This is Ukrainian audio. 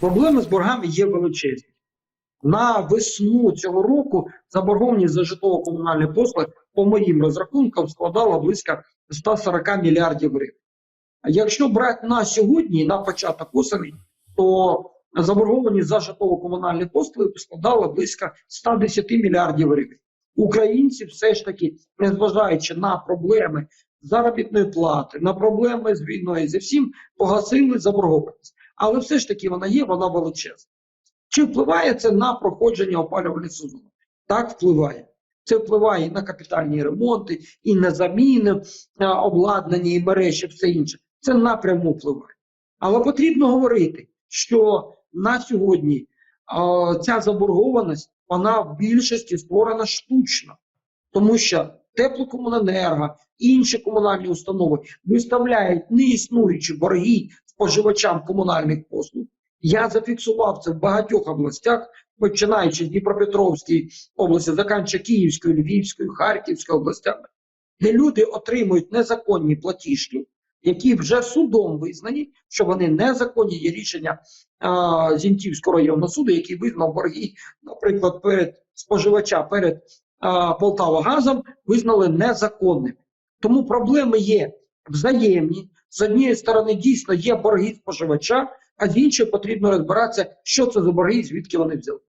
Проблеми з боргами є величезні. На весну цього року заборгованість за житлово-комунальні послуги, по моїм розрахункам, складала близько 140 мільярдів гривень. Якщо брати на сьогодні, на початок осені, то заборгованість за житлово-комунальні послуги складала близько 110 мільярдів гривень. Українці все ж таки, незважаючи на проблеми заробітної плати, на проблеми з війною, зі всім погасили заборгованість. Але все ж таки вона є, вона величезна. Чи впливає це на проходження опалювального сезону? Так впливає. Це впливає і на капітальні ремонти, і на заміни е, обладнання, і мережі, все інше. Це напряму впливає. Але потрібно говорити, що на сьогодні е, ця заборгованість вона в більшості створена штучно, тому що теплокомуненерго, інші комунальні установи виставляють неіснуючі борги споживачам комунальних послуг. Я зафіксував це в багатьох областях, починаючи з Дніпропетровської області, заканчуючи Київською, Львівською, Харківською областями, де люди отримують незаконні платіжки, які вже судом визнані, що вони незаконні. Є рішення а, Зіньківського районного суду, який визнав борги, наприклад, перед споживача перед а, Полтавагазом, визнали незаконними. Тому проблеми є взаємні. З однієї сторони, дійсно є борги споживача, а з іншої потрібно розбиратися, що це за борги і звідки вони взяли.